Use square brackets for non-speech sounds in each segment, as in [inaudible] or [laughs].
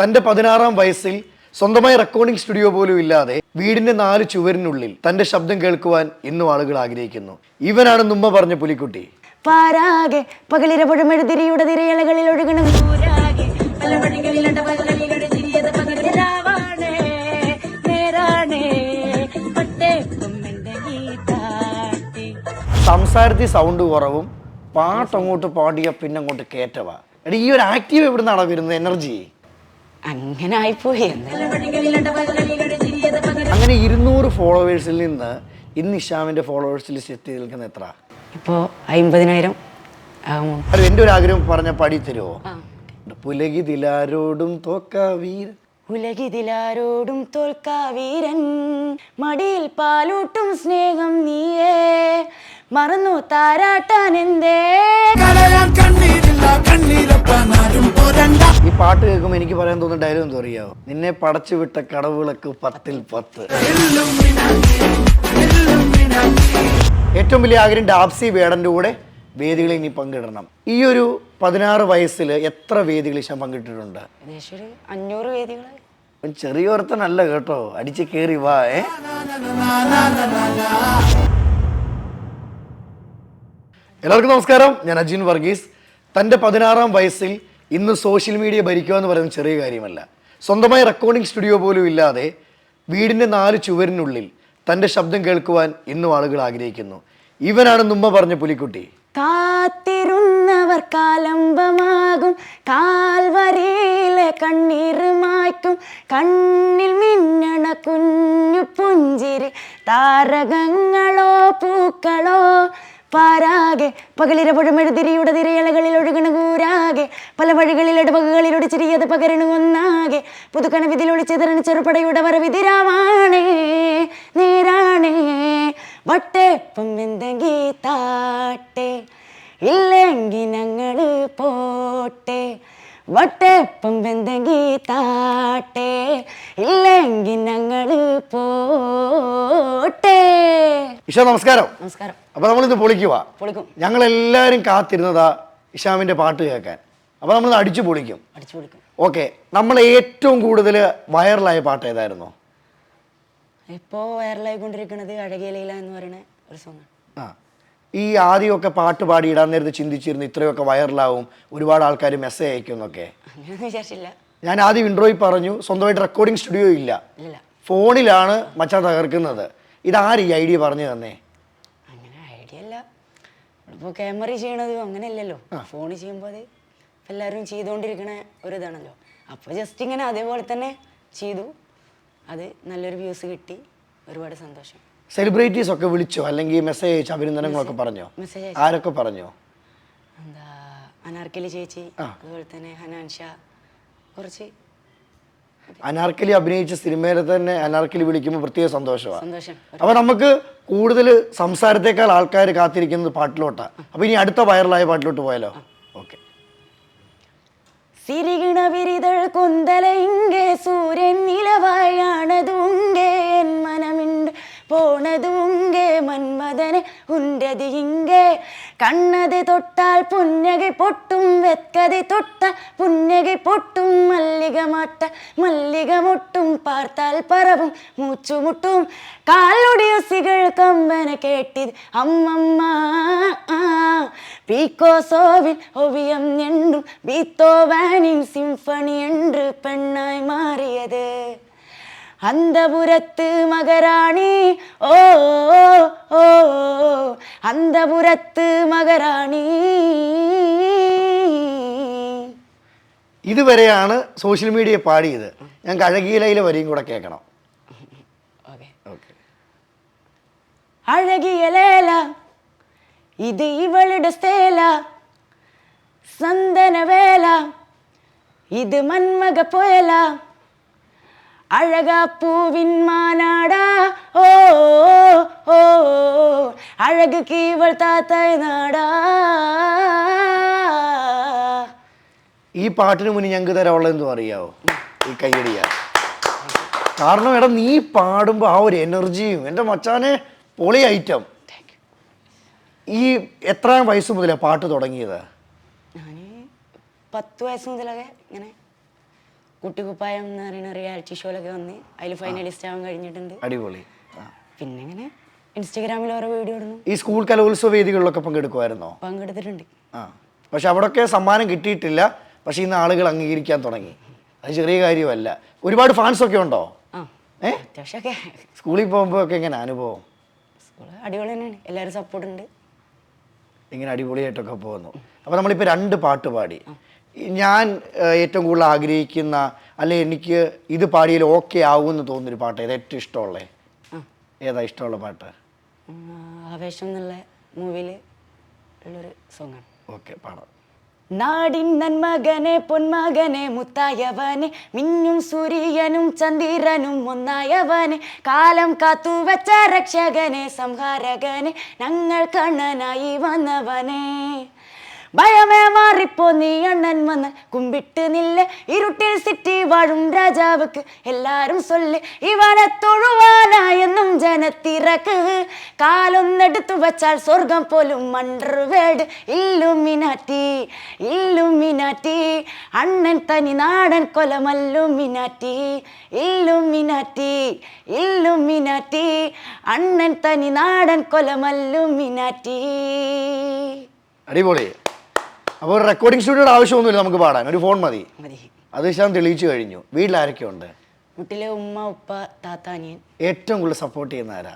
തന്റെ പതിനാറാം വയസ്സിൽ സ്വന്തമായി റെക്കോർഡിംഗ് സ്റ്റുഡിയോ പോലും ഇല്ലാതെ വീടിന്റെ നാല് ചുവരിനുള്ളിൽ തന്റെ ശബ്ദം കേൾക്കുവാൻ ഇന്നും ആളുകൾ ആഗ്രഹിക്കുന്നു. ഇവനാണ് നുമ്മ പറഞ്ഞ പുലിക്കുട്ടി. പാരാകെ പകലിരപുഴമെഴുതിരിയുടെ തിരയിലകളിൽ ഒഴുകണം. സംസാരത്തിൽ സൗണ്ട് കുറവും പാട്ടങ്ങോട്ട് പാടിയ പിന്നെ അങ്ങോട്ട് കേറ്റവാ. എടാ ഈ ഒരു ആക്റ്റീവ് എവിടെ നിന്നാണ് വരുന്നത്? എനർജി അങ്ങനെ ആയിപ്പോയി അങ്ങനെ ഇരുന്നൂറ് ഫോളോവേഴ്സിൽ നിന്ന് ഇന്ന് ഇഷാമിന്റെ ഫോളോവേഴ്സ് ലിസ്റ്റ് എത്തി നിൽക്കുന്ന എത്ര? ഇപ്പോ അമ്പതിനായിരം എന്റെ ഒരു ആഗ്രഹം പറഞ്ഞ പാടി തരുമോ പുലകിതിലാരോടും തോക്കാവീര പുലകിതിലാരോടും ഉലകിതിലാരോടും തോൽക്കാവീരൻ മടിയിൽ പാലൂട്ടും സ്നേഹം നീയേ. മറന്നു താരാട്ടാൻ എന്തേ? ഈ പാട്ട് കേൾക്കുമ്പോൾ എനിക്ക് പറയാൻ തോന്നുന്ന ഡയലോഗ് എന്താ അറിയാവോ? നിന്നെ പടച്ചു വിട്ട കടവുകളൊക്കെ പത്തിൽ പത്ത്. ഏറ്റവും വലിയ ആഗ്രഹം ഡാപ്സി വേടന്റെ കൂടെ വേദികളിൽ ഇനി പങ്കിടണം. ഈ ഒരു പതിനാറ് വയസ്സിൽ എത്ര വേദികൾ ഞാൻ പങ്കിട്ടിട്ടുണ്ട്? അഞ്ഞൂറ് വേദികൾ ചെറിയ ചെറിയോർത്തനല്ല കേട്ടോ. അടിച്ച് കേറി വാ ഏ? എല്ലാവർക്കും നമസ്കാരം. ഞാൻ അജിൻ വർഗീസ്. തന്റെ പതിനാറാം വയസ്സിൽ ഇന്ന് സോഷ്യൽ മീഡിയ ഭരിക്കുക എന്ന് പറയുന്നത് ചെറിയ കാര്യമല്ല. സ്വന്തമായി റെക്കോർഡിംഗ് സ്റ്റുഡിയോ പോലും ഇല്ലാതെ വീടിന്റെ നാല് ചുവരിനുള്ളിൽ തന്റെ ശബ്ദം കേൾക്കുവാൻ ഇന്നും ആളുകൾ ആഗ്രഹിക്കുന്നു. ഇവനാണ് നുമ്മ പറഞ്ഞ പുലിക്കുട്ടി. കാത്തിരുന്നവർ കാലംബമാകും കാൽവരയിലെ കണ്ണീർ മായ്ക്കും കണ്ണിൽ മിന്നണ കുഞ്ഞു പുഞ്ചിരി താരകങ്ങളോ പൂക്കളോ പാരാകെ പകലിരപുഴമെഴുതിരിയുടെ തിരയിളകളിൽ ഒഴുകണ കൂരാകെ. പല വഴികളിൽ ഇടവകകളിലൂടെ ചിരിയത് പകരണു ഒന്നാകെ. പുതുക്കണവിതിൽ ഒളിച്ചെതിരണ ചെറുപടയുടെ വരവിതിരാവാണേ നേരാണേ. വട്ടേപ്പം എന്തെങ്കി താട്ടെ? ഇല്ലെങ്കിൽ ഞങ്ങൾ പോട്ടെ? വട്ടേപ്പം എന്തെങ്കി താട്ടെ ഇല്ലെങ്കിൽ ഞങ്ങൾ പോട്ടെ. ഇഷ നമസ്കാരം. നമസ്കാരം. അപ്പോൾ നമ്മളിന്ന് പൊളിക്കുക പൊളിക്കും. ഞങ്ങൾ എല്ലാവരും കാത്തിരുന്നതാ ഇഷാമിന്റെ പാട്ട് കേൾക്കാൻ. അപ്പൊ നമ്മൾ അടിച്ചു പൊളിക്കും. അടിച്ചു പൊളിക്കും. ഓക്കെ നമ്മൾ ഏറ്റവും കൂടുതൽ വൈറലായ പാട്ട് ഏതായിരുന്നു? ഇപ്പോ വൈറലായിക്കൊണ്ടിരിക്കുന്നത് അഴകിയ ലീല എന്ന് പറയുന്ന ഒരു സോങ് ആ. ഈ ആദ്യമൊക്കെ പാട്ട് പാടി ഇടാൻ നേരത്തെ ചിന്തിച്ചിരുന്നു ഇത്രയൊക്കെ വൈറലാവും ഒരുപാട് ആൾക്കാർ മെസ്സേജ് അയക്കും എന്നൊക്കെ വിചാരിച്ചില്ല. ഞാൻ ആദ്യം ഇൻട്രോയിൽ പറഞ്ഞു സ്വന്തമായിട്ട് റെക്കോർഡിംഗ് സ്റ്റുഡിയോ ഇല്ല. ഇല്ല. ഫോണിലാണ് മച്ചാൻ തകർക്കുന്നത്. ഇതാര് ഈ ഐഡിയ പറഞ്ഞു തന്നെ? അങ്ങനെ ഐഡിയ അല്ല. ഇപ്പോൾ ക്യാമറ ചെയ്യണത് അങ്ങനെയല്ലല്ലോ. ഫോണിൽ ചെയ്യുമ്പോൾ അത് എല്ലാവരും ചെയ്തുകൊണ്ടിരിക്കണ ഒരു ഇതാണല്ലോ അപ്പോൾ ജസ്റ്റ് ഇങ്ങനെ അതേപോലെ തന്നെ ചെയ്തു. അത് നല്ലൊരു വ്യൂസ് കിട്ടി. ഒരുപാട് സന്തോഷം. സെലിബ്രിറ്റീസ് ഒക്കെ വിളിച്ചോ? അല്ലെങ്കിൽ മെസ്സേജ് അയച്ചു അഭിനന്ദനങ്ങളൊക്കെ പറഞ്ഞോ? മെസ്സേജ് ആരൊക്കെ പറഞ്ഞോ? എന്താ അനാർക്കലി ചേച്ചി അതുപോലെ തന്നെ ഹനാൻ ഷാ കുറച്ച്. അനാർക്കലി അഭിനയിച്ച സിനിമയിൽ തന്നെ അനാർക്കലി വിളിക്കുമ്പോൾ പ്രത്യേക സന്തോഷമാണ് സന്തോഷം. അപ്പൊ നമുക്ക് കൂടുതൽ സംസാരത്തെക്കാൾ ആൾക്കാർ കാത്തിരിക്കുന്നത് പാട്ടിലോട്ടാ. അപ്പൊ ഇനി അടുത്ത വൈറലായ പാട്ടിലോട്ട് പോയാലോ? ഓക്കെ സിരികിണ വിരിതൾ കുന്തല ഇங்கே സൂര്യൻ നിലവായാണതുങ്കേ എൻ போனது உங்கே மன்மதனே உண்டது இங்கே கண்ணது தொட்டால் புன்னகை பொட்டும் வெட்கதை தொட்டால் புன்னகை பொட்டும் மல்லிக மாட்ட மல்லிக மொட்டும் பார்த்தால் பரவும் மூச்சு முட்டும் കാലുടിയ സികൾ കമ്പന കേട്ടിത് അമ്മമ്മ പീക്കോസോവിൻ ഒവിയം ഞെണ്ടും ബീത്തോവാനിൻ സിംഫണി എണ്ട് പെണ്ണായ്മ അന്തപുരത്ത് മകരാണി. ഓ ഓ, അന്തപുരത്ത് മകരാണി. ഇതുവരെയാണ് സോഷ്യൽ മീഡിയ പാടിയത്. ഞാൻ കഴകിയിലയിലെ വരിയും കൂടെ കേൾക്കണം. അഴകിയലേല ഓക്കെ. അഴകിയ ലേല ഇത് ഇവളുടെ സ്ഥേല സന്തനവേല ഇത് മന്മക പുയല അഴകാ പൂവിൻ ஓ ഓ ഓ, கீவள் താത്തായ നാടാ. ഈ പാട്ടിന് മുന്നേ ഞങ്ങൾക്ക് തരാനുള്ളതെന്ന് അറിയാവോ? ഈ കയ്യടിയ കാരണം എടാ നീ പാടുമ്പോൾ ആ ഒരു എനർജിയും എന്റെ മച്ചാനെ പൊളി ഐറ്റം. ഈ എത്ര വയസ്സ് മുതലാണ് പാട്ട് തുടങ്ങിയത്? പത്ത് വയസ്സ് മുതലൊക്കെ ഇങ്ങനെ കുട്ടിക്കുപ്പായം എന്ന് പറയുന്ന റിയാലിറ്റി ഷോയിലൊക്കെ വന്ന് അതിൽ ഫൈനലിസ്റ്റ് ആവാൻ കഴിഞ്ഞിട്ടുണ്ട്. അടിപൊളി. പിന്നെ ഇങ്ങനെ ഇൻസ്റ്റാഗ്രാമിൽ ഓരോ വീഡിയോ ഇടുന്നു. ഈ സ്കൂൾ കലോത്സവ വേദികളിലൊക്കെ പങ്കെടുക്കുമായിരുന്നോ പങ്കെടുത്തിട്ടുണ്ട്. ആ. പക്ഷെ അവിടെയൊക്കെ സമ്മാനം കിട്ടിയിട്ടില്ല. പക്ഷെ ഇന്ന് ആളുകൾ അംഗീകരിക്കാൻ തുടങ്ങി. അത് ചെറിയ കാര്യമല്ല. ഒരുപാട് ഫാൻസ് ഒക്കെ ഉണ്ടോ? ഏ? അത്യാവശ്യമൊക്കെ. സ്കൂളിൽ പോകുമ്പോൾ ഒക്കെ എങ്ങനെ അനുഭവം? സ്കൂൾ അടിപൊളി തന്നെയാണ്. എല്ലാവരും സപ്പോർട്ട് ഉണ്ട്. ഇങ്ങനെ അടിപൊളിയായിട്ടൊക്കെ പോകുന്നു. അപ്പോൾ നമ്മളിപ്പോൾ രണ്ട് പാട്ട് പാടി. ഞാൻ ഏറ്റവും കൂടുതൽ ആഗ്രഹിക്കുന്ന അല്ലെ എനിക്ക് ഇത് പാടിയാൽ ഓക്കെ ആവുമെന്ന് തോന്നുന്നൊരു പാട്ട് ഏതാ ഏറ്റവും ഇഷ്ടമുള്ളേ? ഏതാ ഇഷ്ടമുള്ള പാട്ട്? ആവേശം എന്നുള്ള മൂവിയിൽ ഉള്ളൊരു സോങ്ങാണ് ഓക്കെ പാടാം. നാടിൻ നന്മകനെ പൊന്മകനെ മുത്തായവനെ മിന്നും സൂര്യനും ചന്ദ്രനും ഒന്നായവനെ കാലം കാത്തു വെച്ച രക്ഷകനെ സംഹാരകനെ ഞങ്ങൾ കണ്ണനായി വന്നവനെ. ഭയമേ മാറിപ്പോ നീ അണ്ണൻ വന്ന് കുമ്പിട്ട് നില്ല. ഇരുട്ടിൽ സിറ്റി വാഴും രാജാവുക്ക് എല്ലാരും സൊല്ല്. ഇവനെ തൊഴുവാനായെന്നും ജനത്തിറക്ക് കാലൊന്നെടുത്തു വച്ചാൽ സ്വർഗം പോലും മണ്ടർവേട് ഇല്ലുമിനാറ്റി ഇല്ലുമിനാറ്റി. അണ്ണൻ തനി നാടൻ കൊലമല്ലുമിനാറ്റി. Illuminati Illuminati. അണ്ണൻ തനി നാടൻ കൊലമല്ലുമിനാറ്റി. അടിപൊളി. അപ്പോൾ റെക്കോർഡിംഗ് സ്റ്റുഡിയോയുടെ ആവശ്യമൊന്നുമില്ല നമുക്ക് പാടാൻ. ഒരു ഫോൺ മതി. മതി. അത് ശാം തെളിയിച്ചു കഴിഞ്ഞു. വീട്ടിൽ ആരൊക്കെയുണ്ട് വീട്ടിലെ ഉമ്മ ഉപ്പ താത്ത അനിയൻ. ഏറ്റവും കൂടുതൽ സപ്പോർട്ട് ചെയ്യുന്ന ആരാ?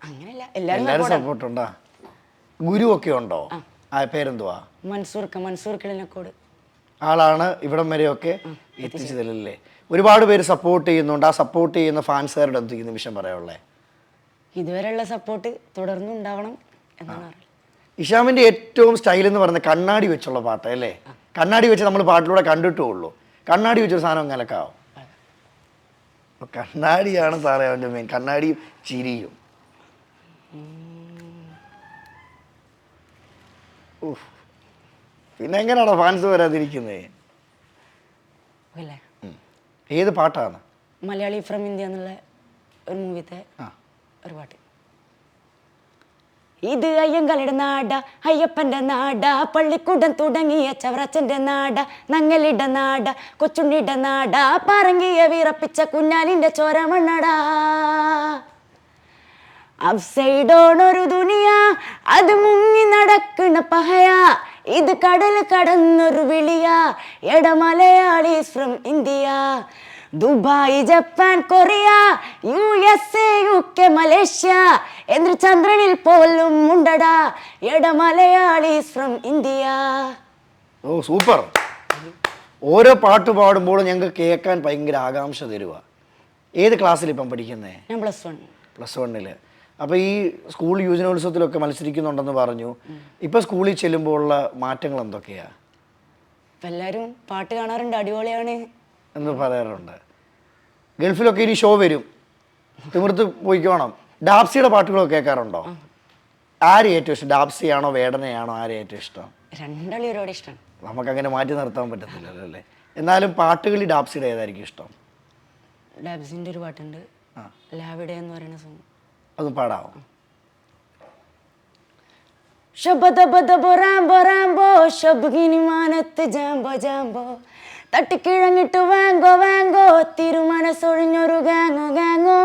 അങ്ങനെയല്ല എല്ലാവരും എല്ലാവരും support സപ്പോർട്ട് ഉണ്ടോ? ഗുരു ഒക്കെ ഉണ്ടോ? ആ. പേരെന്തുവാ? മൻസൂർക്ക് മൻസൂർ കിളിനക്കോട് ആളാണ് ഇവിടം വരെയൊക്കെ എത്തിച്ചതല്ലേ ഒരുപാട് പേര് സപ്പോർട്ട് ചെയ്യുന്നുണ്ട്. ആ സപ്പോർട്ട് ചെയ്യുന്ന ഫാൻസുകാരുടെ ഈ നിമിഷം പറയാനുള്ളത് ഇതുവരെയുള്ള സപ്പോർട്ട് തുടർന്നുണ്ടാവണം എന്നാണ് പറയുന്നത് ഇഷാമിന്റെ ഏറ്റവും സ്റ്റൈൽ എന്ന് പറയുന്നത് കണ്ണാടി വെച്ചുള്ള പാട്ട് അല്ലേ? കണ്ണാടി വെച്ച് നമ്മൾ പാട്ടിലൂടെ കണ്ടിട്ടേ ഉള്ളൂ കണ്ണാടി വെച്ചൊരു സാധനം കലക്കാവും അപ്പൊ കണ്ണാടിയാണ് സാറേ അവന്റെ മെയിൻ കണ്ണാടിയും ചിരിയും. പിന്നെ എങ്ങനെയാണോ ഫാൻസ് വരാതിരിക്കുന്നത് ഏത് പാട്ടാണ്? മലയാളി ഫ്രം ഇന്ത്യ എന്നുള്ള ഒരു മൂവിത്തെ ഒരു പാട്ട്. ഇത് അയ്യങ്കളുടെ നാട അയ്യപ്പന്റെ നാട പള്ളിക്കൂടം തുടങ്ങിയ ചവറച്ചന്റെ നാട നങ്ങലിട നാട കൊച്ചുണ്ണിയുടെ നാട പറങ്കിയ വിറപ്പിച്ച കുഞ്ഞാലിന്റെ ചോരമണ്ണടാ. ഒരു ദുനിയ അത് മുങ്ങി നടക്കണ പഹയ ഇത് കടൽ കടന്നൊരു വിളിയ എട Malayalees from India Dubai Japan Korea U S A U K Malaysia. എന്ന് ചന്ദ്രനിൽ പോലും ഉണ്ടടാ എട Malayalees from India. Oh super. ഓരോ പാട്ട് പാടുമ്പോഴും ഞങ്ങൾക്ക് കേൾക്കാൻ ഭയങ്കര ആകാംക്ഷ തരുക ഏത് ക്ലാസ്സിൽ ഇപ്പം പഠിക്കുന്നേ? ഞാൻ പ്ലസ് വൺ പ്ലസ് വണ്ണിൽ അപ്പോൾ ഈ സ്കൂൾ യുവജനോത്സവത്തിലൊക്കെ മത്സരിക്കുന്നുണ്ടെന്ന് പറഞ്ഞു. ഇപ്പം സ്കൂളിൽ ചെല്ലുമ്പോൾ ഉള്ള മാറ്റങ്ങൾ എന്തൊക്കെയാ? എല്ലാവരും പാട്ട് കാണാറുണ്ട് അടിപൊളിയാണ്. എന്ന് പറയാറുണ്ട്. ഗൾഫിലൊക്കെ ഇനി ഷോ വരും. തിമിർത്ത് പോയിക്കോണം. ഡാപ്സിയുടെ പാട്ടുകളൊക്കെ കേൾക്കാറുണ്ടോ? ആര് ഏറ്റവും ഇഷ്ടം? ഡാപ്സിയാണോ വേടനയാണോ? ആര് ഏറ്റവും ഇഷ്ടം? രണ്ടാളി ഒരുപാട് ഇഷ്ടമാണ് നമുക്കങ്ങനെ മാറ്റി നിർത്താൻ പറ്റത്തില്ലല്ലോ അല്ലേ? എന്നാലും പാട്ടുകളിൽ ഡാപ്സിയുടെ ഏതായിരിക്കും ഇഷ്ടം? ഡാബ്സിന്റെ ഒരു പാട്ടുണ്ട്. ലാവിഡ എന്ന് പറയുന്ന സോങ് അത് പാടാവോ? ശബദ ബദ ബൊറാംബോ ബോ ശബ്ഗിനി മാനത്ത് ജാംബോ ജാംബോ. തട്ടിക്കിഴങ്ങിട്ട് വാങ്കോ വാങ്കോ തിരുമനസൊഴിഞ്ഞൊരു ഗാങ്ങോ ഗാങ്ങോ.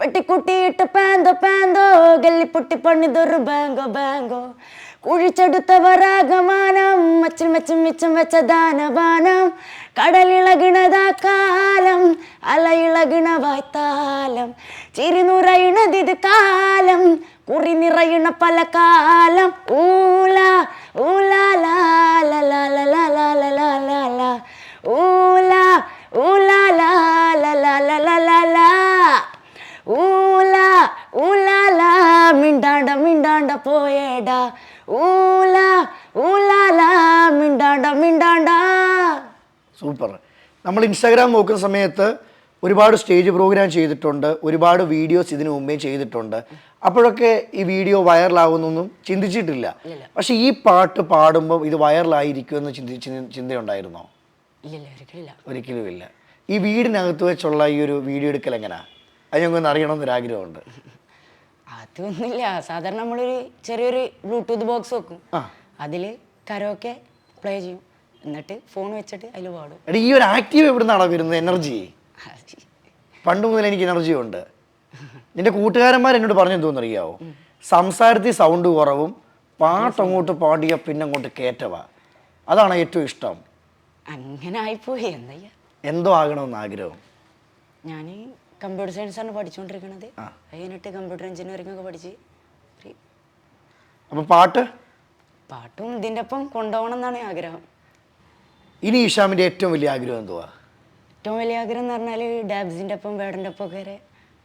വെട്ടിക്കുട്ടിയിട്ട് പാന്തോ പാന്തോ. ഗല്ലിപ്പൊട്ടി പണിതൊരു ബാങ്കോ ബാങ്കോ. കുഴിച്ചെടുത്തവരാഗമാനം മച്ചിൽ മെച്ചും മിച്ചം വെച്ച ദാനപാനം. കടലിളകിണതാ കാലം അലയിളകിണ വായ്ത്താലം ചിരി നുറയിണതിത് കാലം കുറി നിറയണ പല കാലം ഊല ഊലാല ഊല la. ഊല ഊലാല മിണ്ടാണ്ട മിണ്ടാണ്ട പോയേടാ. ഊല ഊലാല മിണ്ടാണ്ട മിണ്ടാണ്ട. സൂപ്പർ. നമ്മൾ ഇൻസ്റ്റാഗ്രാം നോക്കുന്ന സമയത്ത് ഒരുപാട് സ്റ്റേജ് പ്രോഗ്രാം ചെയ്തിട്ടുണ്ട് ഒരുപാട് വീഡിയോസ് ഇതിനു മുമ്പേ ചെയ്തിട്ടുണ്ട്. അപ്പോഴൊക്കെ ഈ വീഡിയോ വൈറലാകുന്നൊന്നും ചിന്തിച്ചിട്ടില്ല. പക്ഷെ ഈ പാട്ട് പാടുമ്പോൾ ഇത് വൈറലായിരിക്കുമെന്ന് ചിന്ത- ചിന്തയുണ്ടായിരുന്നോ? ഇല്ലില്ല ഒരിക്കലില്ല ഒരിക്കലും ഇല്ല. ഈ വീടിനകത്ത് വെച്ചുള്ള ഈ ഒരു വീഡിയോ എടുക്കൽ എങ്ങനെയാ അത് ഞങ്ങൾക്ക് അറിയണമെന്നൊരു ആഗ്രഹമുണ്ട്. അതൊന്നുമില്ല. സാധാരണ നമ്മളൊരു ചെറിയൊരു ബ്ലൂടൂത്ത് ബോക്സ് വെക്കും. അതിൽ അതിൽ കരോക്കെ പ്ലേ ചെയ്യും. എന്നിട്ട് ഫോൺ വെച്ചിട്ട് അതിൽ പാടും. എടാ ഈ ഒരു ആക്റ്റീവ് എവിടെ നിന്നാണോ വരുന്നത് എനർജി പണ്ട് മുതൽ എനിക്ക് എനർജി ഉണ്ട്. നിന്റെ കൂട്ടുകാരന്മാർ എന്നോട് പറഞ്ഞു തോന്നറിയാവോ സംസാരത്തിൽ സൗണ്ട് കുറവും പാട്ട് അങ്ങോട്ട് പാടിയ പിന്നെ അങ്ങോട്ട് കയറ്റവാ അതാണ് ഏറ്റവും ഇഷ്ടം. അങ്ങനെ ആയിപ്പോയി എന്താ ചെയ്യാ എന്തോ ആകണമെന്ന് ആഗ്രഹം. ഞാൻ കമ്പ്യൂട്ടർ സയൻസ് ആണ്. അത് കഴിഞ്ഞിട്ട് കമ്പ്യൂട്ടർ എഞ്ചിനീയറിംഗ് ഒക്കെ പഠിച്ച് അപ്പൊ പാട്ട്? പാട്ടും ഇതിന്റെ ഒപ്പം കൊണ്ടുപോകണം എന്നാണ് ആഗ്രഹം. ഇനി ഇഷാമിന്റെ ഏറ്റവും വലിയ ആഗ്രഹം എന്തുവാ? ഏറ്റവും വലിയ ആഗ്രഹം എന്ന് പറഞ്ഞാൽ ഡാബ്സിന്റെ ഒപ്പം വേടന്റെ ഒപ്പം ഒക്കെ വരെ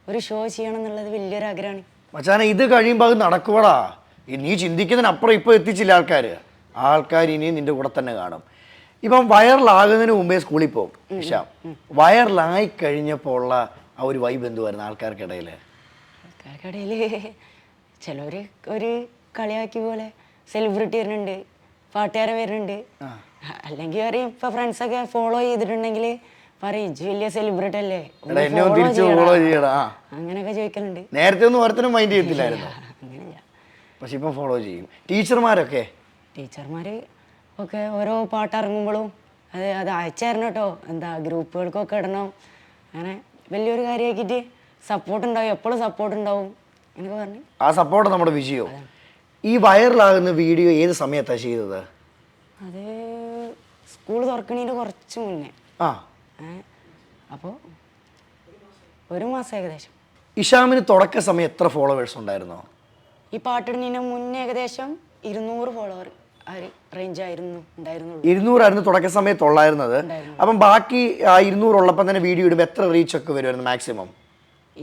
ഒരു ഷോ ചെയ്യണം എന്നുള്ളത് വലിയൊരു ആഗ്രഹമാണ്. മച്ചാനെ ഇത് കഴിയുമ്പോൾ അത് നടക്കുവടാ. നീ ചിന്തിക്കുന്നതിനപ്പുറം ഇപ്പോൾ എത്തിച്ചില്ല ആൾക്കാർ ആൾക്കാർ ഇനിയും നിന്റെ കൂടെ തന്നെ കാണും. ഇപ്പം വൈറലാകുന്നതിന് മുമ്പേ സ്കൂളിൽ പോകും ഇഷാം. വൈറലായി കഴിഞ്ഞപ്പോൾ ഉള്ള ആ ഒരു വൈബ് എന്തുവായിരുന്നു ആൾക്കാർക്കിടയിൽ ആൾക്കാർക്കിടയിൽ ചിലർ ഒരു കളിയാക്കി പോലെ സെലിബ്രിറ്റി വരുന്നുണ്ട് പാട്ടുകാരൻ വരുന്നുണ്ട്. അല്ലെങ്കിൽ പറയും ഇപ്പൊ ഫ്രണ്ട്സൊക്കെ ഫോളോ ചെയ്തിട്ടുണ്ടെങ്കിൽ പറയും ഇജ്ജ് വലിയ സെലിബ്രിറ്റി അല്ലേ? ഒന്ന് follow ചെയ്യടാ." അങ്ങനെയൊക്കെ ചോദിക്കലുണ്ട്. നേരത്തെ ഒന്നും ഓരോരുത്തരും മൈൻഡ് ചെയ്യത്തില്ലായിരുന്നു അങ്ങനെയല്ല. പക്ഷെ ഇപ്പം ഫോളോ ചെയ്യും. ടീച്ചർമാരൊക്കെ? ടീച്ചർമാർ ഒക്കെ ഓരോ പാട്ട് ഇറങ്ങുമ്പോഴും അത് അത് അയച്ചായിരുന്നു കേട്ടോ. എന്താ ഗ്രൂപ്പുകൾക്കൊക്കെ ഇടണം. അങ്ങനെ വലിയൊരു കാര്യമാക്കിയിട്ട് സപ്പോർട്ട് ഉണ്ടാവും. എപ്പോഴും സപ്പോർട്ട് ഉണ്ടാവും. എനിക്ക് പറഞ്ഞു. ആ സപ്പോർട്ട് നമ്മുടെ വിജയോ? ഈ വൈറലാകുന്ന വീഡിയോ ഏത് സമയത്താണ് ചെയ്തത്? അത് സ്കൂൾ തുറക്കണീന്റെ കുറച്ച് മുന്നേ. ആ. അപ്പോൾ ഒരു മാസം ഏകദേശം. ഇഷാമിന് തുടക്ക സമയം എത്ര ഫോളോവേഴ്സ് ഉണ്ടായിരുന്നോ? ഈ പാട്ടിടുന്നതിന് മുന്നേ ഏകദേശം ഇരുന്നൂറ് ഫോളോവർ ഇരുന്നൂറായിരുന്നു തുടക്ക സമയത്ത് ഉള്ളായിരുന്നത്. അപ്പം ബാക്കി ആ ഇരുന്നൂറുള്ളപ്പം തന്നെ വീഡിയോ ഇടുമ്പോൾ എത്ര റീച്ച് ഒക്കെ വരുമായിരുന്നു മാക്സിമം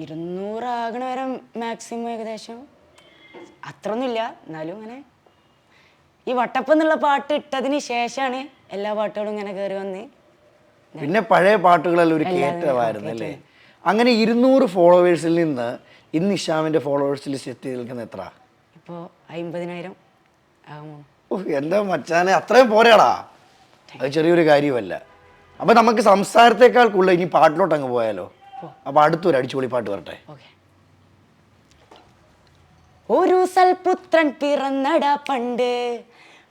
ഇരുന്നൂറാകണ വരെ മാക്സിമം ഏകദേശം. അത്രയൊന്നുമില്ല എന്നാലും ഇങ്ങനെ ഈ വട്ടപ്പം എന്നുള്ള പാട്ട് ഇട്ടതിന് ശേഷമാണ് എല്ലാ പാട്ടുകളും ഇങ്ങനെ കയറി വന്ന്. പിന്നെ പഴയ പാട്ടുകളെല്ലാം ഒരു കയറ്റമായിരുന്നു അല്ലേ? അങ്ങനെ ഇരുന്നൂറ് ഫോളോവേഴ്സിൽ നിന്ന് ഇന്ന് ഇഷാമിന്റെ ഫോളോവേഴ്സിൽ ലിസ്റ്റ് എത്തി നിൽക്കുന്ന എത്ര? ഇപ്പോൾ അമ്പതിനായിരം ആകുമോ എന്താ മച്ചാനെ അത്രയും പോരാടാ. അത് ചെറിയൊരു കാര്യമല്ല. അപ്പൊ നമുക്ക് സംസാരത്തേക്കാൾ കൂടുതൽ ഇനി പാട്ടിലോട്ട് അങ്ങ് പോയാലോ അപ്പൊ അടുത്തൊരു അടിച്ചുപൊളി പാട്ട് വരട്ടെ. ഒരു സൽപുത്രൻ പിറന്നട പണ്ട്.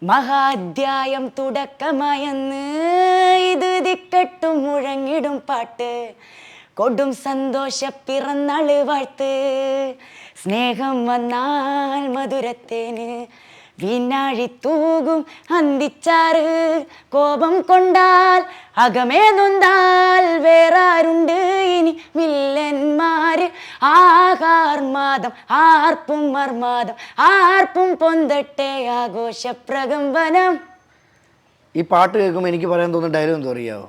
മഹാധ്യായം തുടക്കമായെന്ന് ഇത് തിക്കട്ടും മുഴങ്ങിടും പാട്ട്. കൊടും സന്തോഷ പിറന്നാൾ വാഴ്ത്ത്. സ്നേഹം വന്നാൽ മധുരത്തേന് വീണാഴി തൂകും അന്തിച്ചാറ്. കോപം കൊണ്ടാൽ അകമേ നൊന്താൽ. വേറാരുണ്ട് ഇനി വില്ലന്മാര് ആകാർമാദം ആർപ്പും മർമാദം ആർപ്പും പൊന്തട്ടെ ആഘോഷ പ്രകമ്പനം ഈ പാട്ട് കേൾക്കുമ്പോൾ എനിക്ക് പറയാൻ തോന്നുന്ന ഡയലോഗ് എന്തോ അറിയാവോ?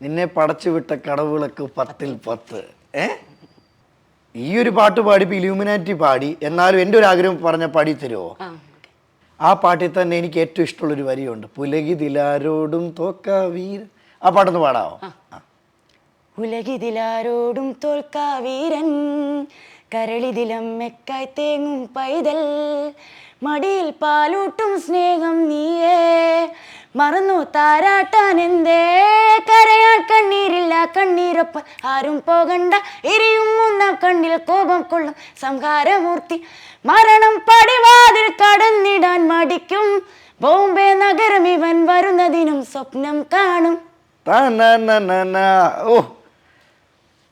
നിന്നെ പടച്ചു വിട്ട കടവുകളൊക്കെ പത്തിൽ പത്ത്. ഏ? ഈ ഒരു പാട്ട് പാടി ഇപ്പൊ ഇലൂമിനാറ്റി പാടി. എന്നാലും എന്റെ ഒരു ആഗ്രഹം പറഞ്ഞ പാടി തരുമോ ആ പാട്ടിൽ തന്നെ എനിക്ക് ഏറ്റവും ഇഷ്ടമുള്ളൊരു വരിയുണ്ട്. പുലകിതിലാരോടും തോക്ക വീര. ആ പാട്ടൊന്ന് പാടാവോ. ഉലകിതിലാരോടും തോൽക്കാ വീരൻ. കരളിതിലമ്മക്കായി തേങ്ങും പൈതൽ. മടിയിൽ പാലൂട്ടും സ്നേഹം നീയേ. മറന്നു താരാട്ടാൻ എന്തേ? കരയാൻ കണ്ണീരില്ല കണ്ണീരൊപ്പ. ആരും പോകണ്ട എരിയും മുന്ന കണ്ണിൽ കോപം കൊള്ളും. സംഹാരമൂർത്തി മരണം പടിവാതിൽ കടന്നിടാൻ മടിക്കും. ബോംബെ നഗരം ഇവൻ വരുന്നതിനും സ്വപ്നം കാണും. ഓ.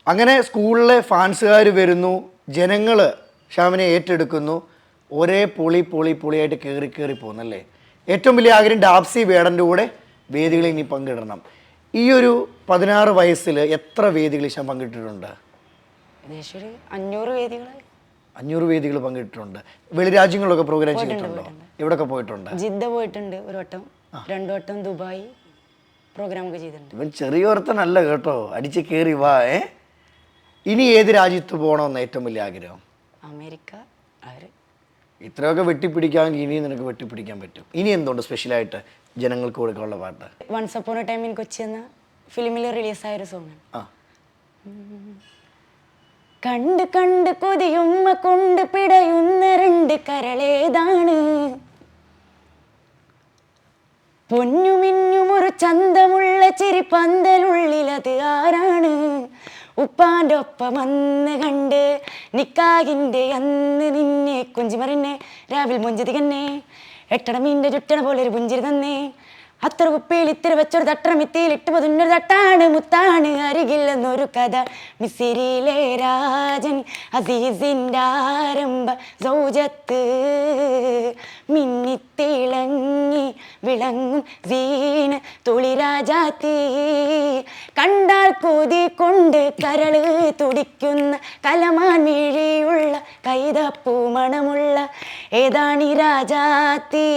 അങ്ങനെ സ്കൂളിലെ ഫാൻസുകാർ വരുന്നു. ജനങ്ങൾ ഷാമിനെ ഏറ്റെടുക്കുന്നു. ഒരേ പൊളി പൊളി പൊളിയായിട്ട് കയറി കയറി പോകുന്നല്ലേ? ഏറ്റവും വലിയ ആഗ്രഹം ഡാപ്സി വേടന്റെ കൂടെ വേദികളിൽ ഇനി പങ്കിടണം. ഈ ഒരു പതിനാറ് വയസ്സിൽ എത്ര വേദികളിൽ ഞാൻ പങ്കിട്ടിട്ടുണ്ട്? അഞ്ഞൂറ് വേദികൾ അഞ്ഞൂറ് വേദികൾ പങ്കിട്ടിട്ടുണ്ട്. വെളിരാജ്യങ്ങളിലൊക്കെ പ്രോഗ്രാം ചെയ്തിട്ടുണ്ടോ? എവിടെയൊക്കെ പോയിട്ടുണ്ട്? ജിദ്ദ പോയിട്ടുണ്ട് ഒരു വട്ടം. രണ്ടു വട്ടം ദുബായ് പ്രോഗ്രാം ഒക്കെ ചെയ്തിട്ടുണ്ട്. ഇവൻ ചെറിയൊരുത്തനല്ല കേട്ടോ. അടിച്ച് കയറി വാ ഏ? ഇനി ഏത് രാജ്യത്ത് പോകണമെന്ന് ഏറ്റവും വലിയ ആഗ്രഹം? അമേരിക്ക അവർ ഇത്രയൊക്കെ വെട്ടിപ്പിടിക്കാൻ ഇനിയും നിനക്ക് വെട്ടിപ്പിടിക്കാൻ പറ്റും. ഇനി എന്തുകൊണ്ട് സ്പെഷ്യലായിട്ട് ജനങ്ങൾക്ക് കൊടുക്കാനുള്ള പാട്ട്? Once upon a time in Kochi എന്ന ഫിലിമിൽ റിലീസായ ഒരു സോങ് ആ. കണ്ട് കണ്ട് കൊതിയുമ്മ കൊണ്ട് പിടയുന്ന രണ്ട് കരളേതാണ്. പൊന്നുമിന്നുമൊരു ചന്തമുള്ള ചിരി പന്തലുള്ളിൽ അത് ആരാണ്? ഉപ്പാന്റെ ഒപ്പം അന്ന് കണ്ട് നിക്കാകിന്റെ അന്ന് നിന്നെ കുഞ്ചിമറിന്നെ രാവിൽ മുഞ്ചതി കന്നെ എട്ടണ മീന്റെ ചുറ്റണ പോലെ ഒരു പുഞ്ചിരി തന്നേ. അത്ര കുപ്പിയിൽ ഇത്തിരി വെച്ചൊരു ഇട്ട് പതിനൊരു തട്ടാണ്. മുത്താണ് അരികില്ലെന്നൊരു കഥ. മിസിരിയിലെ രാജൻ അസീസിന്റെ ആരംഭ സൗജത്ത് മിന്നിത്തിളങ്ങി വിളങ്ങും സീന തുളിരാജാത്തി കണ്ടാൽ കൊതി കൊണ്ട് കരൾ തുടിക്കുന്ന കലമാൻ മിഴിയുള്ള കൈതപ്പൂ മണമുള്ള ഏതാണി രാജാത്തി?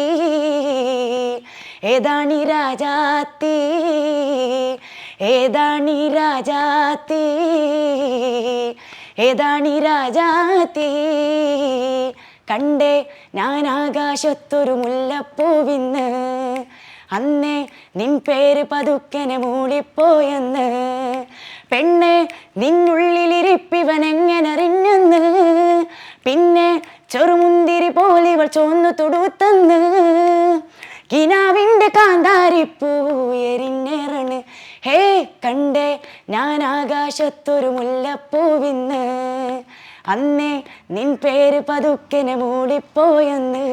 ഏതാണി രാജാത്തി? ഏതാണി രാജാത്തി? ഏതാണി രാജാത്തി? കണ്ടേ ഞാൻ ആകാശത്തൊരു മുല്ലപ്പൂവിന്ന്. അന്നേ നിൻ പേര് പതുക്കനെ മൂളിപ്പോയെന്ന്. പെണ്ണെ അറിഞ്ഞെന്ന് പിന്നെ ചെറുമുന്തിരി പോലിവൾ ചോന്നു തൊടുത്തെന്ന്. കിനാവിന്റെ കാന്താരിപ്പൂ എരിഞ്ഞേറണ്. ഹേ കണ്ടേ ഞാൻ ആകാശത്തൊരു മുല്ലപ്പൂവിന്ന്. അന്നേ നിൻ പേര് പതുക്കനെ മൂടിപ്പോയെന്ന്.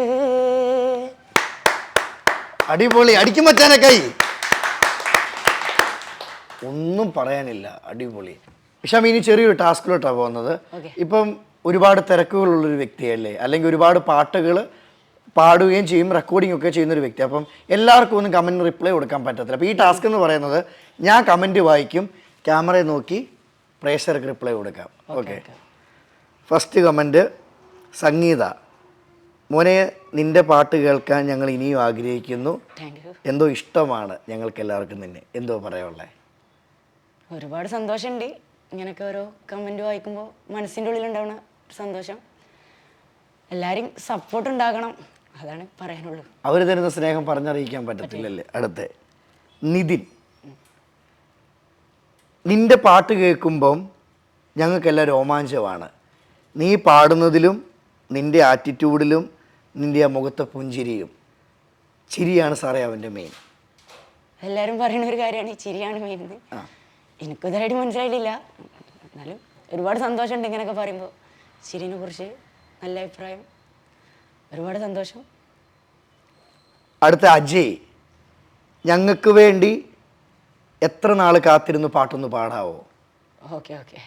അടിപൊളി. അടിക്കും മച്ചാനെ കൈ. ഒന്നും പറയാനില്ല. അടിപൊളി. ഇഷാം ഇനി ചെറിയൊരു ടാസ്കിലോട്ടാണ് പോകുന്നത്. ഇപ്പം ഒരുപാട് തിരക്കുകളുള്ളൊരു വ്യക്തിയല്ലേ? അല്ലെങ്കിൽ ഒരുപാട് പാട്ടുകൾ പാടുകയും ചെയ്യും റെക്കോർഡിംഗ് ഒക്കെ ചെയ്യുന്ന ഒരു വ്യക്തി. അപ്പം എല്ലാവർക്കും ഒന്നും കമന്റ് റിപ്ലൈ കൊടുക്കാൻ പറ്റത്തില്ല. അപ്പോൾ ഈ ടാസ്ക് എന്ന് പറയുന്നത് ഞാൻ കമന്റ് വായിക്കും ക്യാമറയെ നോക്കി പ്രേക്ഷകർക്ക് റിപ്ലൈ കൊടുക്കാം. ഓക്കെ ഫസ്റ്റ് കമന്റ് സംഗീത മോനെ നിന്റെ പാട്ട് കേൾക്കാൻ ഞങ്ങൾ ഇനിയും ആഗ്രഹിക്കുന്നു. എന്തോ ഇഷ്ടമാണ് ഞങ്ങൾക്ക് എല്ലാവർക്കും നിന്നെ. എന്തോ പറയാനുള്ളേ? ഒരുപാട് സന്തോഷമുണ്ട്. ഇങ്ങനെയൊക്കെ ഓരോ കമന്റ് വായിക്കുമ്പോൾ മനസ്സിന്റെ ഉള്ളിലുണ്ടാവുന്ന സന്തോഷം. എല്ലാവരും സപ്പോർട്ട് ഉണ്ടാകണം. അതാണ് പറയാനുള്ളത്. അവർ തരുന്ന സ്നേഹം പറഞ്ഞറിയിക്കാൻ പറ്റത്തില്ലല്ലേ? അടുത്ത. നിതിൻ. നിന്റെ പാട്ട് കേൾക്കുമ്പം ഞങ്ങൾക്കെല്ലാം രോമാഞ്ചമാണ്. നീ പാടുന്നതിലും നിന്റെ ആറ്റിറ്റ്യൂഡിലും നിന്റെ ആ മുഖത്തെ പുഞ്ചിരിയും. ചിരിയാണ് സാറേ അവന്റെ മെയിൻ എല്ലാവരും പറയുന്ന ഒരു കാര്യമാണ് ചിരിയാണ് മെയിൻ എനിക്ക് ഇതായിട്ട് മനസ്സിലായിട്ടില്ല. എന്നാലും ഒരുപാട് സന്തോഷമുണ്ട് ഇങ്ങനെയൊക്കെ പറയുമ്പോൾ. ചിരിനെ കുറിച്ച് നല്ല അഭിപ്രായം. ഒരുപാട് സന്തോഷം. അടുത്ത അജയ് ഞങ്ങൾക്ക് വേണ്ടി എത്ര നാൾ കാത്തിരുന്ന് പാട്ടൊന്ന് പാടാവോ? Okay okay.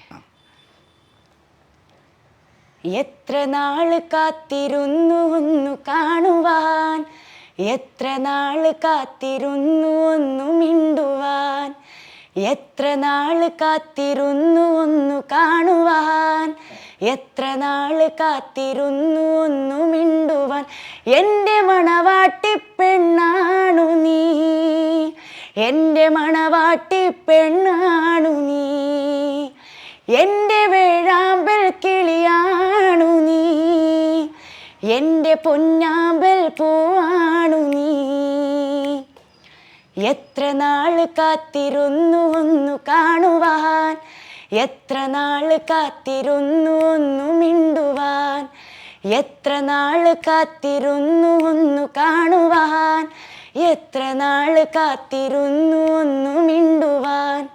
എത്ര നാൾ കാത്തിരുന്നു ഒന്ന് കാണുവാൻ? എത്ര നാൾ കാത്തിരുന്നു ഒന്ന് മിണ്ടുവാൻ? എത്ര നാൾ കാത്തിരുന്നു ഒന്ന് കാണുവാൻ? എത്ര നാൾ കാത്തിരുന്നു ഒന്നു മിണ്ടുവാൻ? എന്റെ മണവാട്ടി പെണ്ണാണു നീ. എന്റെ മണവാട്ടി പെണ്ണാണു നീ. എന്റെ വേഴാമ്പൽ കിളിയാണു നീ. എന്റെ പൊന്നാമ്പൽ പൂവാണു നീ. എത്ര നാൾ കാത്തിരുന്നു ഒന്നു കാണുവാൻ? എത്ര നാൾ കാത്തിരുന്നു ഒന്നു മിണ്ടുവാൻ? എത്ര നാൾ കാത്തിരുന്നു ഒന്നു കാണുവാൻ? എത്ര നാൾ കാത്തിരുന്നു ഒന്നു മിണ്ടുവാൻ?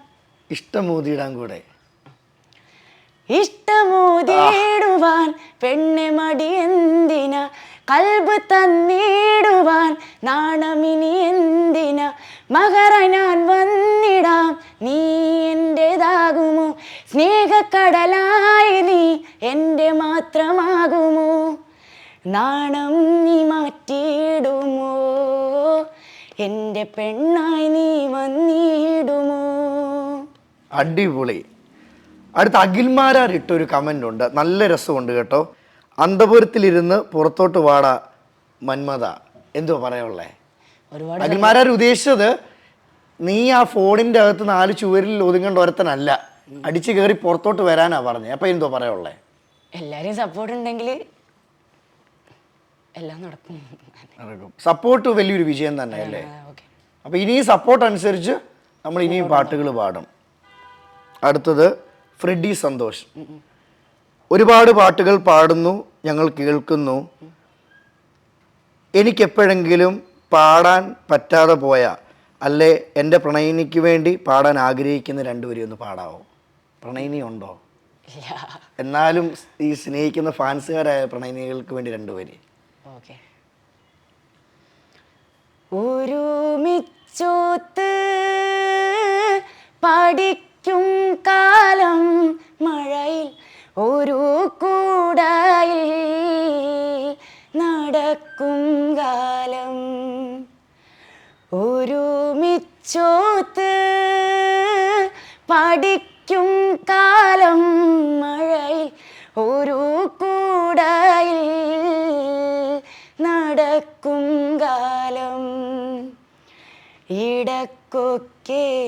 ഇഷ്ടമോതിടാൻ കൂടെ. ഇഷ്ടമോതിടുവാൻ. പെണ്ണെ മടി എന്തിന? കൽബ് തന്നിടുവാൻ നാണമിനി എന്തിന? മകര ഞാൻ വന്നിടാം. നീ എന്റെതാകുമോ സ്നേഹക്കടലായി നീ എന്റെ മാത്രമാകുമോ? നാണം നീ മാറ്റിയിടുമോ? എന്റെ പെണ്ണായി നീ വന്നിടുമോ? അടിപൊളി. അടുത്ത അഖിൽമാരാർ ഇട്ടൊരു കമന്റ് ഉണ്ട്. നല്ല രസമുണ്ട് കേട്ടോ. അന്തപുരത്തിലിരുന്ന് പുറത്തോട്ട് വാട മന്മത. എന്തുവാ പറയാനുള്ളേ? ഒരുപാട് അഖിൽമാരാർ ഉദ്ദേശിച്ചത് നീ ആ ഫോണിന്റെ അകത്ത് നാല് ചുവരിൽ ഒതുങ്ങേണ്ട ഒരുത്തനല്ല. അടിച്ചു കയറി പുറത്തോട്ട് വരാനാ പറഞ്ഞത് അപ്പൊ എന്തോ പറയാനുള്ളേ? എല്ലാവരും സപ്പോർട്ട് ഉണ്ടെങ്കിൽ എല്ലാം നടക്കും. സപ്പോർട്ട് വലിയൊരു വിജയം തന്നെ അല്ലേ അപ്പൊ ഇനി സപ്പോർട്ട് അനുസരിച്ച് നമ്മൾ ഇനിയും പാട്ടുകൾ പാടും. അടുത്തത് ഫ്രെഡി സന്തോഷ്. ഒരുപാട് പാട്ടുകൾ പാടുന്നു ഞങ്ങൾ കേൾക്കുന്നു. എനിക്കെപ്പോഴെങ്കിലും പാടാൻ പറ്റാതെ പോയ അല്ലേ എന്റെ പ്രണയിനിക്ക് വേണ്ടി പാടാൻ ആഗ്രഹിക്കുന്ന രണ്ടുപേരും ഒന്ന് പാടാവോ? പ്രണയിനി ഉണ്ടോ? എന്നാലും ഈ സ്നേഹിക്കുന്ന ഫാൻസുകാരായ പ്രണയിനികൾക്ക് വേണ്ടി രണ്ടുപേര്. ഓക്കെ. ഒരുമിച്ച് ഒരുമിച്ചോത്ത് പഠിക്കും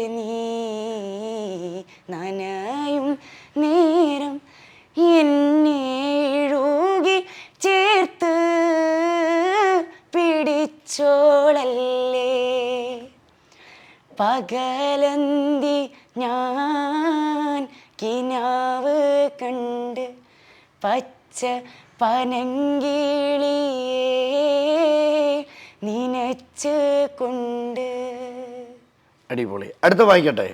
നീ നനയും നേരം എന്നെ ഇഴുകി ചേർത്ത് പിടിച്ചോളല്ലേ? പകലന്തി ഞാൻ കിനാവ് കണ്ട് പച്ച പനങ്കിളിയേ നിനച്ച് കൊണ്ട് അടിപൊളി. അടുത്ത വാങ്ങിക്കട്ടെ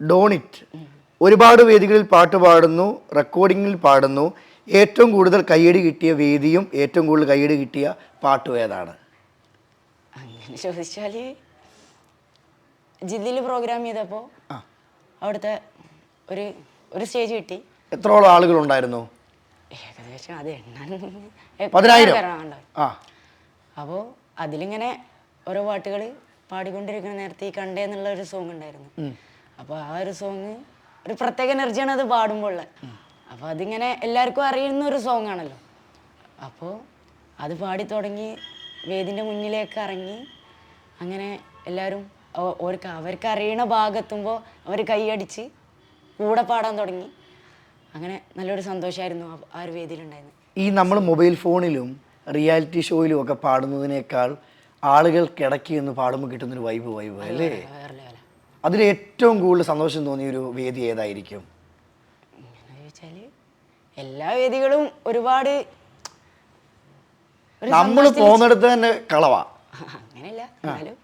ഡോണിറ്റ് ഒരുപാട് വേദികളിൽ പാട്ട് പാടുന്നു റെക്കോർഡിങ്ങിൽ പാടുന്നു. ഏറ്റവും കൂടുതൽ കയ്യടി കിട്ടിയ വേദിയും ഏറ്റവും കൂടുതൽ കയ്യടി കിട്ടിയ പാട്ടും ഏതാണ്? അങ്ങനെ ചോദിച്ചാൽ ജില്ലയിൽ പ്രോഗ്രാം ചെയ്തപ്പോൾ ആ. അവിടുത്തെ ഒരു ഒരു സ്റ്റേജ് കിട്ടി. എത്രോളം ആളുകളുണ്ടായിരുന്നു ഏകദേശം അത് എണ്ണാൻ പതിനായിരം. ആ. അപ്പോൾ അതിലിങ്ങനെ ഓരോ പാട്ടുകൾ പാടിക്കൊണ്ടിരിക്കുന്ന നേരത്തെ ഈ കണ്ടേ എന്നുള്ള ഒരു സോങ് ഉണ്ടായിരുന്നു. അപ്പോൾ ആ ഒരു സോങ് ഒരു പ്രത്യേക എനർജിയാണ് അത് പാടുമ്പോൾ അപ്പോൾ അതിങ്ങനെ എല്ലാവർക്കും അറിയുന്ന ഒരു സോങ് ആണല്ലോ. അപ്പോൾ അത് പാടി തുടങ്ങി വേദിന്റെ മുന്നിലേക്ക് ഇറങ്ങി അങ്ങനെ എല്ലാവരും അവർക്ക് അവർക്ക് അറിയണ ഭാഗത്തുമ്പോൾ അവർ കൈയടിച്ച് കൂടെ പാടാൻ തുടങ്ങി. അങ്ങനെ നല്ലൊരു സന്തോഷമായിരുന്നു ആ- ആ ഒരു വേദിയിലുണ്ടായിരുന്നത്. ഈ നമ്മൾ മൊബൈൽ ഫോണിലും റിയാലിറ്റി ഷോയിലും ഒക്കെ പാടുന്നതിനേക്കാൾ ആളുകൾ കിടക്കി എന്ന് പാടുമ്പോൾ കിട്ടുന്നൊരു വൈബ് വൈബ് അല്ലേ? അതിൽ ഏറ്റവും കൂടുതൽ സന്തോഷം തോന്നിയ ഒരു വേദി ഏതായിരിക്കും? എല്ലാ വേദികളും ഒരുപാട് നമ്മൾ പോകുന്നിടത്ത് തന്നെ കളവാ. [laughs] അങ്ങനെയല്ല എന്നാലും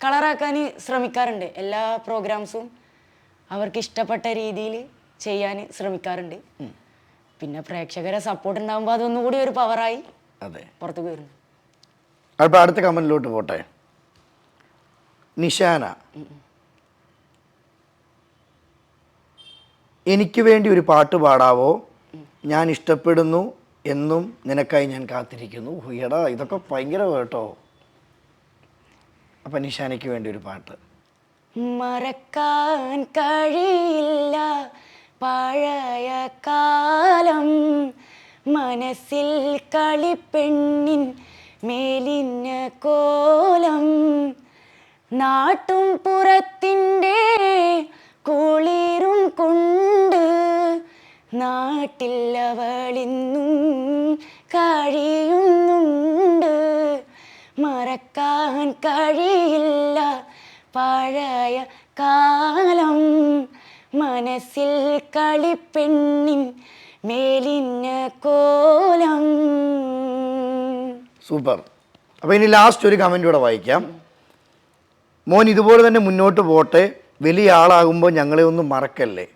കളറാക്കാൻ ശ്രമിക്കാറുണ്ട്. എല്ലാ പ്രോഗ്രാംസും അവർക്ക് ഇഷ്ടപ്പെട്ട രീതിയിൽ ചെയ്യാൻ ശ്രമിക്കാറുണ്ട്. പിന്നെ പ്രേക്ഷകരെ സപ്പോർട്ട് ഉണ്ടാകുമ്പോൾ അതൊന്നുകൂടി ഒരു പവറായി അതെ. പുറത്തേക്ക് വരുന്നു അപ്പോൾ അടുത്ത കമന്റിലോട്ട് പോട്ടെ. നിഷാന. എനിക്ക് വേണ്ടി ഒരു പാട്ട് പാടാവോ? ഞാൻ ഇഷ്ടപ്പെടുന്നു എന്നും നിനക്കായി ഞാൻ കാത്തിരിക്കുന്നു. ഉയടാ ഇതൊക്കെ ഭയങ്കര കേട്ടോ. അപ്പം നിഷാനയ്ക്ക് വേണ്ടി ഒരു പാട്ട്. മറക്കാൻ കഴിയില്ല പഴയ കാലം. മനസ്സിൽ കളിപ്പെണ്ണിൻ മേലിന കോലം നാട്ടും പുറത്തിന്റെ കുളിരും കൊണ്ട് നാട്ടിൽ അവളിന്നും കഴിയുന്നുണ്ട്. മറക്കാൻ കഴിയില്ല പഴയ കാലം. മനസ്സിൽ കളിപ്പെണ്ണിൻ മേലിന്ന കോലം സൂപ്പർ. അപ്പോൾ ഇനി ലാസ്റ്റ് ഒരു കമന്റ് കൂടെ വായിക്കാം. മോൻ ഇതുപോലെ തന്നെ മുന്നോട്ട് പോട്ടെ വലിയ ആളാകുമ്പോൾ ഞങ്ങളെ ഒന്നും മറക്കല്ലേ?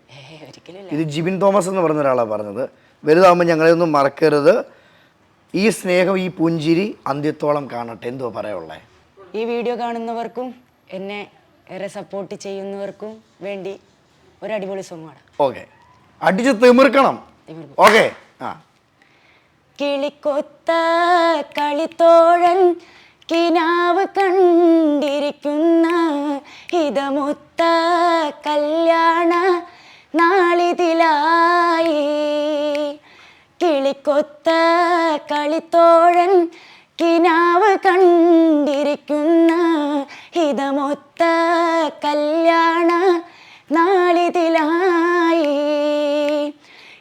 ഇത് ജിബിൻ തോമസ് എന്ന് പറഞ്ഞ ഒരാളാണ് പറഞ്ഞത്. വലുതാകുമ്പോൾ ഞങ്ങളെ ഒന്നും മറക്കരുത്. ഈ സ്നേഹം ഈ പുഞ്ചിരി അന്ത്യത്തോളം കാണട്ടെ. എന്തോ പറയുള്ളേ ഈ വീഡിയോ കാണുന്നവർക്കും എന്നെ ഏറെ സപ്പോർട്ട് ചെയ്യുന്നവർക്കും വേണ്ടി ഒരു അടിപൊളി സോങ്ങാണ് ഓക്കെ അടിച്ച് തിമിർക്കണം. തിമിർക്കും. ഓക്കെ ആ. കിളിക്കൊത്ത കളിത്തോഴൻ കിനാവ് കണ്ടിരിക്കുന്ന ഇതമൊത്ത കല്യാണ നാളിതിലായി. കിളിക്കൊത്ത കളിത്തോഴൻ കിനാവ് കണ്ടിരിക്കുന്ന ഹിതമൊത്ത കല്യാണ നാളിതിലായി.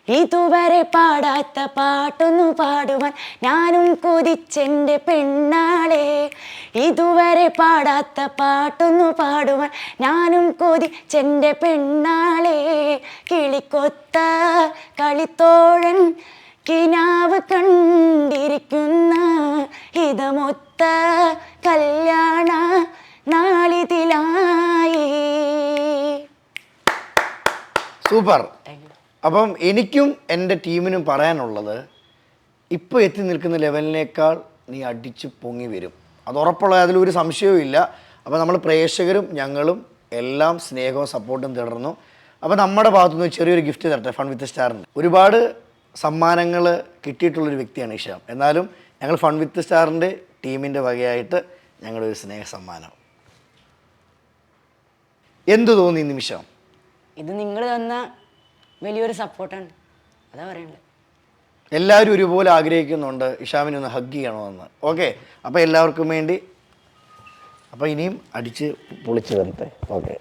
ഇതുവരെ പാടാത്ത പാട്ടൊന്നു പാടുവാൻ ഞാനും കൊതിച്ചെന്റെ പെണ്ണാളെ. ഇതുവരെ പാടാത്ത പാട്ടൊന്നു പാടുവാൻ ഞാനും കൊതിച്ചെന്റെ പെണ്ണാളെ. കിളിക്കൊത്ത കളിത്തോഴൻ കിനാവ് കണ്ടിരിക്കുന്ന ഹിതമൊത്ത കല്യാണ നാളിതിലായി. സൂപ്പർ. അപ്പം എനിക്കും എന്റെ ടീമിനും പറയാനുള്ളത് ഇപ്പോൾ എത്തി നിൽക്കുന്ന ലെവലിനേക്കാൾ നീ അടിച്ച് പൊങ്ങി വരും. അത് ഉറപ്പുള്ള അതിലൊരു സംശയവും ഇല്ല. അപ്പോൾ നമ്മൾ പ്രേക്ഷകരും ഞങ്ങളും എല്ലാം സ്നേഹവും സപ്പോർട്ടും തുടർന്നു. അപ്പോൾ നമ്മുടെ ഭാഗത്തുനിന്ന് ചെറിയൊരു ഗിഫ്റ്റ് തരട്ടെ ഫൺ വിത്ത് സ്റ്റാറിന് ഒരുപാട് സമ്മാനങ്ങൾ കിട്ടിയിട്ടുള്ളൊരു വ്യക്തിയാണ് ഇഷാം. എന്നാലും ഞങ്ങൾ ഫൺ വിത്ത് സ്റ്റാറിന്റെ ടീമിന്റെ വകയായിട്ട് ഞങ്ങളുടെ ഒരു സ്നേഹ സമ്മാനം. എന്തു തോന്നി നിമിഷം ഇത് നിങ്ങൾ തന്ന വലിയൊരു സപ്പോർട്ടാണ്. അതാ പറയണ്ടത് എല്ലാവരും ഒരുപോലെ ആഗ്രഹിക്കുന്നുണ്ട്. ഇഷാമിനെ ഒന്ന് ഹഗ് ചെയ്യണമെന്ന്. ഓക്കെ അപ്പോൾ എല്ലാവർക്കും വേണ്ടി. അപ്പോൾ ഇനിയും അടിച്ച് പൊളിച്ച് തരട്ടെ ഓക്കെ